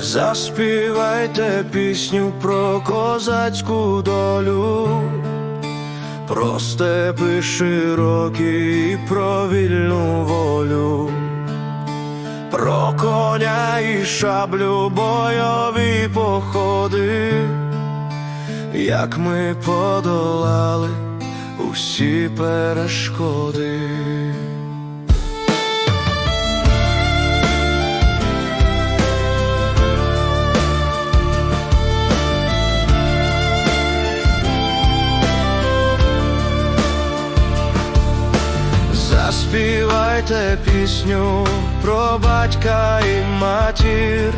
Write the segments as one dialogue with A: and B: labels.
A: Заспівайте пісню про козацьку долю, про степи широкі і про вільну волю, про коня і шаблю бойові походи, як ми подолали усі перешкоди. Заспівайте пісню про батька і матір,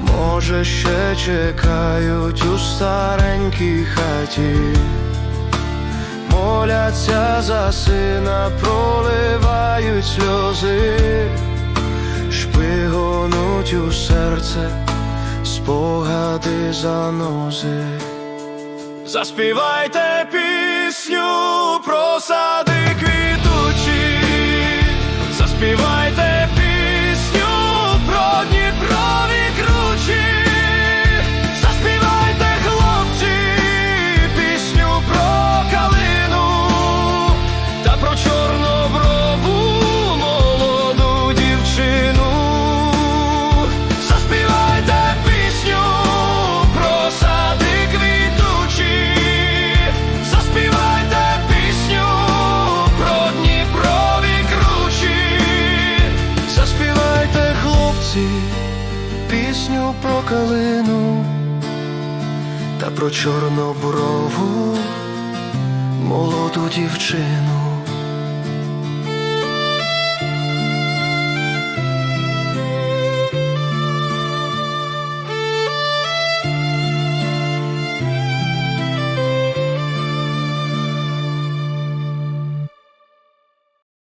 A: може, ще чекають у старенькій хаті, моляться за сина, проливають сльози, шпигонуть у серце, спогади занози. Заспівайте пісню хлопці, пісню про калину та про чорноброву молоду дівчину.